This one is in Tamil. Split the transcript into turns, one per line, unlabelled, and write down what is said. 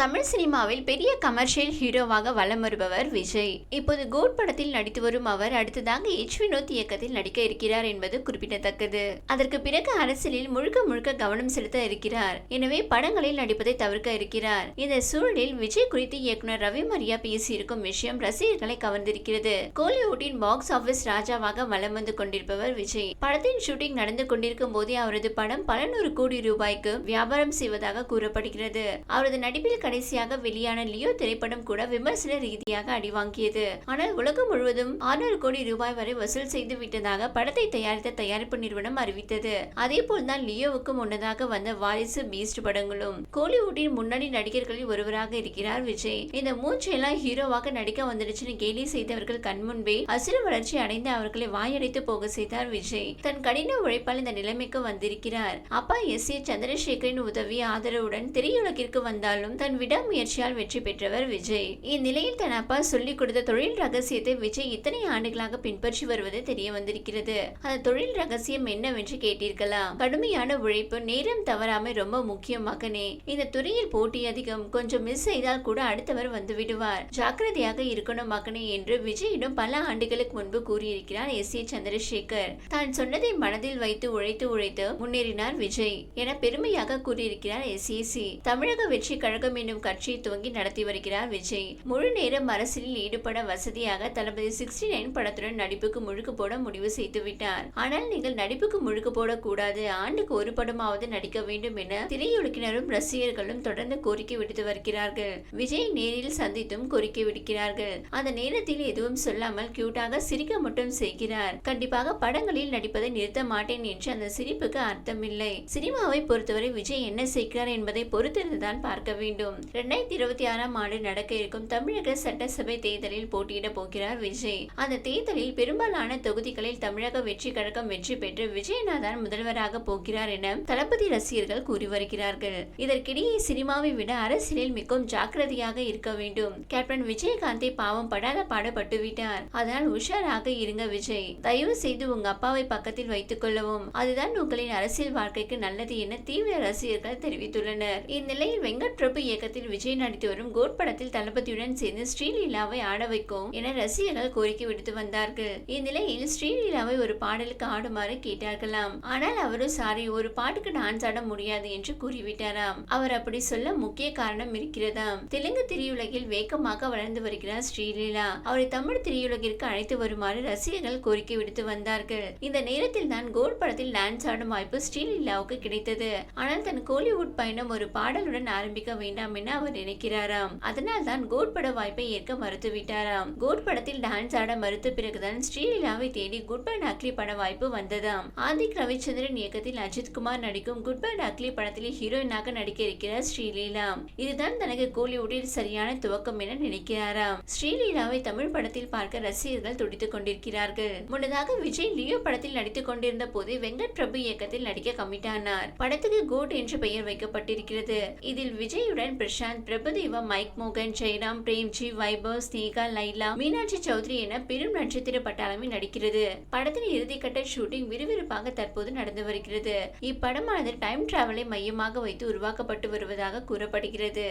தமிழ் சினிமாவில் பெரிய கமர்ஷியல் ஹீரோவாக வலம் வருபவர் விஜய் இப்போது கோட் படத்தில் நடித்து வரும் அவர் அடுத்ததாக எச் வினோத் இயக்கத்தில் நடிக்க இருக்கிறார் என்பது குறிப்பிடத்தக்கது அதற்கு பிறகு அரசியலில் முழுக்க முழுக்க கவனம் செலுத்த இருக்கிறார் எனவே படங்களில் நடிப்பதை தவிர்க்க இருக்கிறார் இந்த சூழலில் விஜய் குறித்து இயக்குனர் ரவி மரியா பேசியிருக்கும் விஷயம் ரசிகர்களை கவர்ந்திருக்கிறது கோலிவுட்டின் பாக்ஸ் ஆபீஸ் ராஜாவாக வலம் வந்து கொண்டிருப்பவர் விஜய் படத்தின் ஷூட்டிங் நடந்து கொண்டிருக்கும் போதே அவரது படம் பல நூறு கோடி ரூபாய்க்கு வியாபாரம் செய்வதாக கூறப்படுகிறது அவரது நடிப்பில் கடைசியாக வெளியான லியோ திரைப்படம் கூட விமர்சன ரீதியாக அடிவாங்கியது ஆனால் உலகம் முழுவதும் ஆறுநூறு கோடி ரூபாய் வரை வசூல் செய்து விட்டதாக படத்தை தயாரித்த தயாரிப்பு நிறுவனம் அறிவித்தது அதே போல்தான் லியோவுக்கு முன்னதாக வந்த வாரிசு பீஸ்ட் படங்களும் கோலிவுட்டின் முன்னணி நடிகர்களில் ஒருவராக இருக்கிறார் விஜய் இந்த மூச்செல்லாம் ஹீரோவாக நடிக்க வந்துடுச்சுன்னு கேலி செய்தவர்கள் கண்முன்பே அசுர வளர்ச்சி அடைந்து அவர்களை வாயடைத்து போக செய்தார் விஜய் தன் கடின உழைப்பால் இந்த நிலைமைக்கு வந்திருக்கிறார் அப்பா எஸ் ஏ சந்திரசேகரின் உதவி ஆதரவுடன் திரையுலகிற்கு வந்தாலும் தன் தன் விடாமுயற்சியால் வெற்றி பெற்றவர் விஜய் இந்நிலையில் தன் அப்பா சொல்லிக் கொடுத்த தொழில் ரகசியத்தை விஜய் இத்தனை ஆண்டுகளாக பின்பற்றி வருவது தெரிய வந்திருக்கிறது அந்த தொழில் ரகசியம் என்னவென்று கேட்டீர்களாம் கடுமையான உழைப்பு நேரம் தவறாம ரொம்ப முக்கியம் மகனே இந்த துறையில் போட்டி அதிகம் கொஞ்சம் மிஸ் செய்தால் கூட அடுத்தவர் வந்து விடுவார் ஜாக்கிரதையாக இருக்கணும் மகனே என்று விஜயிடம் பல ஆண்டுகளுக்கு முன்பு கூறியிருக்கிறார் எஸ் ஏ சந்திரசேகர் தான் சொன்னதை மனதில் வைத்து உழைத்து உழைத்து முன்னேறினார் விஜய் என பெருமையாக கூறியிருக்கிறார் எஸ் ஏ சி தமிழக வெற்றி கழகம் என்னும் கட்சியை துவங்கி நடத்தி வருகிறார் விஜய் முழு நேரம் அரசியலில் ஈடுபட வசதியாக தளபதி சிக்ஸ்டி நைன் படத்துடன் நடிப்புக்கு முழுக்கு போட முடிவு செய்து விட்டார் ஆனால் நீங்கள் நடிப்புக்கு முழுக்கு போடக்கூடாது ஆண்டுக்கு ஒரு படமாவது நடிக்க வேண்டும் என திரையுலகினரும் ரசிகர்களும் தொடர்ந்து கோரிக்கை விடுத்து வருகிறார்கள் விஜய் நேரில் சந்தித்தும் கோரிக்கை விடுக்கிறார்கள் அந்த நேரத்தில் எதுவும் சொல்லாமல் கியூட்டாக சிரிக்க மட்டும் செய்கிறார் கண்டிப்பாக படங்களில் நடிப்பதை நிறுத்த மாட்டேன் என்று அந்த சிரிப்புக்கு அர்த்தமில்லை சினிமாவை பொறுத்தவரை விஜய் என்ன செய்கிறார் என்பதை பொறுத்திருந்துதான் பார்க்க வேண்டும் இருக்கும் இரண்டாயிரத்தி இருபத்தி ஆறாம் ஆண்டு நடக்க இருக்கும் தமிழக சட்டசபை தேர்தலில் போட்டியிட போகிறார் விஜய் அந்த தேர்தலில் பெரும்பாலான தொகுதிகளில் தமிழக வெற்றி கழகம் வெற்றி பெற்று விஜயநாதன் முதல்வராக போகிறார் என தளபதி ரசிகர்கள் கூறி வருகிறார்கள் இதற்கிடையே சினிமாவை விட அரசியலில் மிகவும் ஜாக்கிரதையாக இருக்க வேண்டும் கேப்டன் விஜயகாந்தை பாவம் படாத பாடப்பட்டு விட்டார் அதனால் உஷாராக இருங்க விஜய் தயவு செய்து உங்க அப்பாவை பக்கத்தில் வைத்துக் கொள்ளவும் அதுதான் உங்களின் அரசியல் வாழ்க்கைக்கு நல்லது என தீவிர ரசிகர்கள் தெரிவித்துள்ளனர் இந்நிலையில் வெங்கட் பிரபு இயக்கத்தில் விஜய் நடித்து வரும் கோட் படத்தில் தளபதியுடன் சேர்ந்து ஸ்ரீலீலாவை ஆட வைக்கும் என ரசிகர்கள் கோரிக்கை விடுத்து வந்தார்கள் இந்நிலையில் ஸ்ரீலீலாவை ஒரு பாடலுக்கு ஆடுமாறு கேட்டார்களாம் ஆனால் அவரும் சாரி ஒரு பாட்டுக்கு டான்ஸ் ஆட முடியாது என்று கூறிவிட்டாராம் அவர் அப்படி சொல்ல முக்கிய காரணம் இருக்கிறதாம் தெலுங்கு திரையுலகில் வேகமாக வளர்ந்து வருகிறார் ஸ்ரீலீலா அவரை தமிழ் திரையுலகிற்கு அழைத்து வருமாறு ரசிகர்கள் கோரிக்கை விடுத்து வந்தார்கள் இந்த நேரத்தில் தான் கோட் படத்தில் டான்ஸ் ஆடும் வாய்ப்பு ஸ்ரீலீலாவுக்கு கிடைத்தது ஆனால் தன் கோலிவுட் பயணம் ஒரு பாடலுடன் ஆரம்பிக்க வேண்டாம் வேண்டும் என அவர் நினைக்கிறாராம் அதனால் தான் கோட் பட வாய்ப்பை ஏற்க மறுத்து விட்டாராம் கோட் படத்தில் டான்ஸ் ஆட மறுத்த பிறகுதான் ஸ்ரீலீலாவை தேடி குட் பை நக்லி பட வாய்ப்பு வந்ததாம் ஆதிக் ரவிச்சந்திரன் இயக்கத்தில் அஜித் குமார் நடிக்கும் குட் பை நக்லி படத்தில் ஹீரோயினாக நடிக்க இருக்கிறார் ஸ்ரீலீலா இதுதான் தனக்கு கோலிவுட்டில் சரியான துவக்கம் என நினைக்கிறாராம் ஸ்ரீலீலாவை தமிழ் படத்தில் பார்க்க ரசிகர்கள் துடித்துக் கொண்டிருக்கிறார்கள் முன்னதாக விஜய் லியோ படத்தில் நடித்துக் கொண்டிருந்த போது வெங்கட் பிரபு இயக்கத்தில் நடிக்க கமிட்டானார் படத்துக்கு கோட் என்று பெயர் வைக்கப்பட்டிருக்கிறது இதில் விஜயுடன் பிரசாந்த் பிரபுதேவ மைக் மோகன் ஜெயராம் பிரேம்ஜி வைபவ் ஸ்னேகா லைலா மீனாட்சி சௌத்ரி என பெரும் நட்சத்திர பட்டாளமே நடிக்கிறது படத்தின் இறுதிக்கட்ட ஷூட்டிங் விறுவிறுப்பாக தற்போது நடந்து வருகிறது இப்படமானது டைம் டிராவலை மையமாக வைத்து உருவாக்கப்பட்டு வருவதாக கூறப்படுகிறது